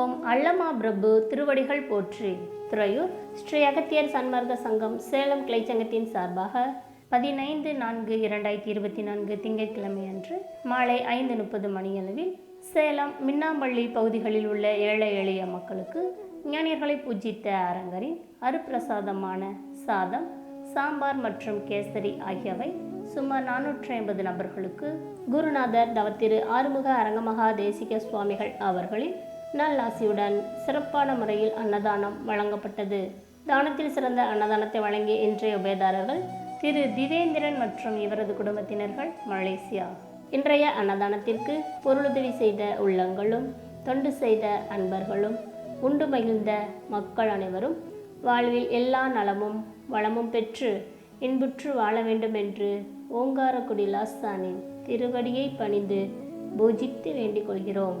ஓம் அல்லமா பிரபு திருவடிகள் போற்றி. துறையூர் ஸ்ரீ அகத்தியர் சன்மார்க்க சங்கம் சேலம் கிளைச்சங்கத்தின் சார்பாக பதினைந்து நான்கு இரண்டாயிரத்தி இருபத்தி நான்கு திங்கட்கிழமை அன்று மாலை ஐந்து முப்பது மணியளவில் சேலம் மின்னாம்பள்ளி பகுதிகளில் உள்ள ஏழை எளிய மக்களுக்கு ஞானியர்களை பூஜித்த அரங்கரின் அருப்பிரசாதமான சாதம் சாம்பார் மற்றும் கேசரி ஆகியவை சுமார் நானூற்றி ஐம்பது நபர்களுக்கு குருநாதர் தவத்திரு ஆறுமுக அரங்கமகா தேசிக சுவாமிகள் அவர்களின் நல்லாசியுடன் சிறப்பான முறையில் அன்னதானம் வழங்கப்பட்டது. தானத்தில் சிறந்த அன்னதானத்தை வழங்கிய இன்றைய உபயதாரர்கள் திரு திவேந்திரன் மற்றும் இவரது குடும்பத்தினர்கள் மலேசியா. இன்றைய அன்னதானத்திற்கு பொருளுதவி செய்த உள்ளங்களும் தொண்டு செய்த அன்பர்களும் உண்டு மகிழ்ந்த மக்கள் அனைவரும் வாழ்வில் எல்லா நலமும் வளமும் பெற்று இன்புற்று வாழ வேண்டும் என்று ஓங்காரக்குடி லாஸ்தானின் திருவடியை பணிந்து பூஜித்து வேண்டிக் கொள்கிறோம்.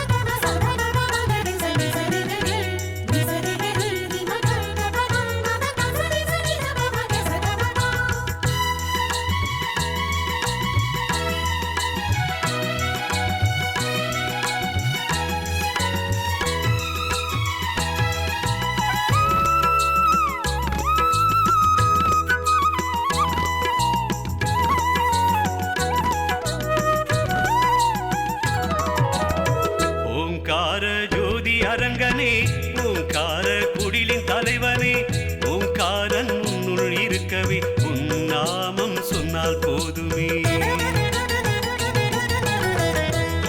அரங்கனே ஓங்கார குடிலின் தலைவனே ஓங்காரன் உன்னுள் இருக்கவே உன் நாமம் சொன்னால் போதுமே.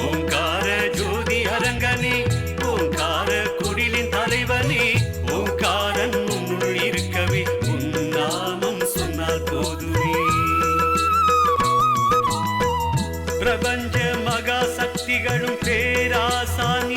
ஓங்கார ஜோதி அரங்கனே ஓங்கார குடிலின் தலைவனே ஓங்காரன் உன்னுள் இருக்கவே உன் நாமம் சொன்னால் போதுமே. பிரபஞ்ச மகா சக்திகளும் பேராசான்